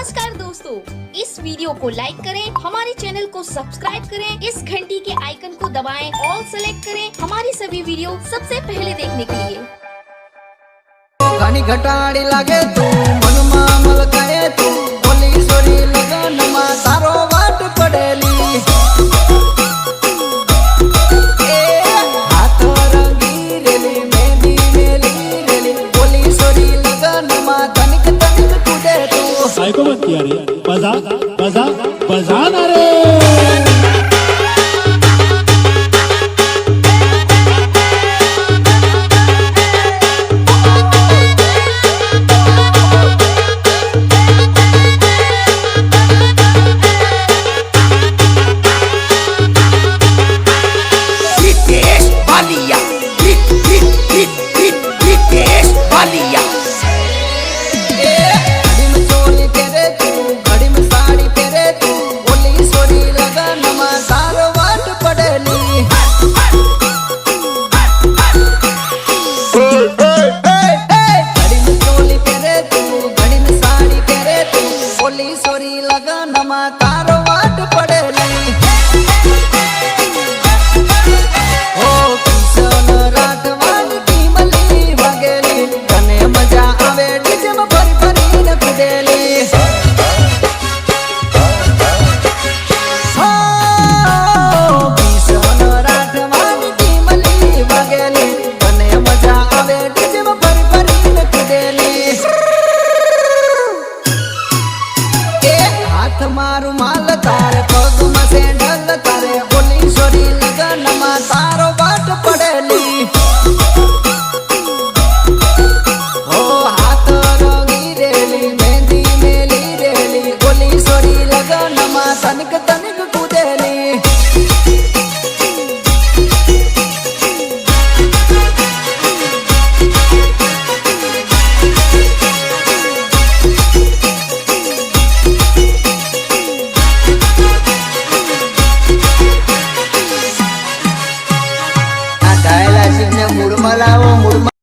नमस्कार दोस्तों। इस वीडियो को लाइक करें, हमारे चैनल को सब्सक्राइब करें, इस घंटी के आइकन को दबाएँ ऑल सेलेक्ट करें हमारी सभी वीडियो सबसे पहले देखने के लिए। घटाड़ी लगे तू मन मामल कहे बजा बजा बजा ना रे। ನಮ ಕಾರವ મારું માલ